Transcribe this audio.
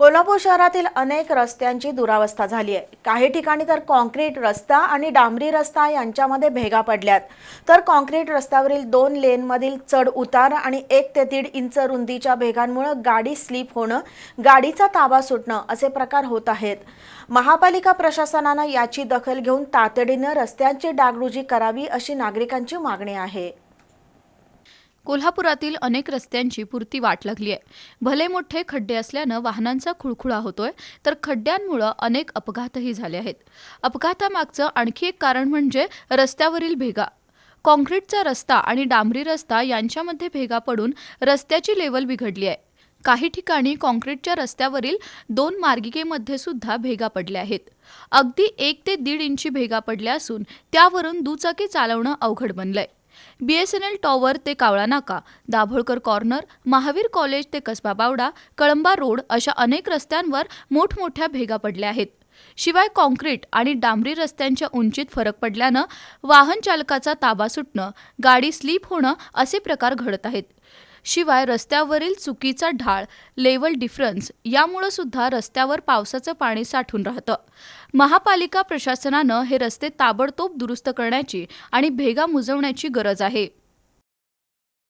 कोल्हापूर शहरातील अनेक रस्त्यांची दुरावस्था झाली आहे. काही ठिकाणी तर कॉन्क्रीट रस्ता आणि डांबरी रस्ता यांच्यामध्ये भेगा पडल्यात. तर कॉन्क्रीट रस्त्यावरील दोन लेनमधील चढ उतार आणि एक ते दीड इंच रुंदीच्या भेगांमुळे गाडी स्लिप होणं गाडीचा ताबा सुटणं असे प्रकार होत आहेत. महापालिका प्रशासनानं याची दखल घेऊन तातडीनं रस्त्यांची डागडुजी करावी अशी नागरिकांची मागणी आहे. कोल्हापुरातील अनेक रस्त्यांची पुरती वाट लागली आहे. भले मोठे खड्डे असल्यानं वाहनांचा खुळखुळा होतोय तर खड्ड्यांमुळं अनेक अपघातही झाले आहेत. अपघातामागचं आणखी एक कारण म्हणजे रस्त्यावरील भेगा. कॉन्क्रीटचा रस्ता आणि डांबरी रस्ता यांच्यामध्ये भेगा पडून रस्त्याची लेवल बिघडली आहे. काही ठिकाणी कॉन्क्रीटच्या रस्त्यावरील दोन मार्गिकेमध्ये सुद्धा भेगा पडल्या आहेत. अगदी एक ते दीड इंची भेगा पडल्या असून त्यावरून दुचाकी चालवणं अवघड बनलंय. बीएसएनएल टॉवर ते कावळा नाका दाभोळकर कॉर्नर महावीर कॉलेज ते कसबा बावडा कळंबा रोड अशा अनेक रस्त्यांवर मोठमोठ्या भेगा पडल्या आहेत. शिवाय कॉन्क्रीट आणि डांबरी रस्त्यांच्या उंचीत फरक पडल्यानं वाहन चालकाचा ताबा सुटणं गाडी स्लीप होणं असे प्रकार घडत आहेत. शिवाय रस्त्यावरील चुकीचा ढाळ लेवल डिफरन्स यामुळं सुद्धा रस्त्यावर पावसाचं पाणी साठून राहतं. महापालिका प्रशासनानं हे रस्ते ताबडतोब दुरुस्त करण्याची आणि भेगा मुजवण्याची गरज आहे.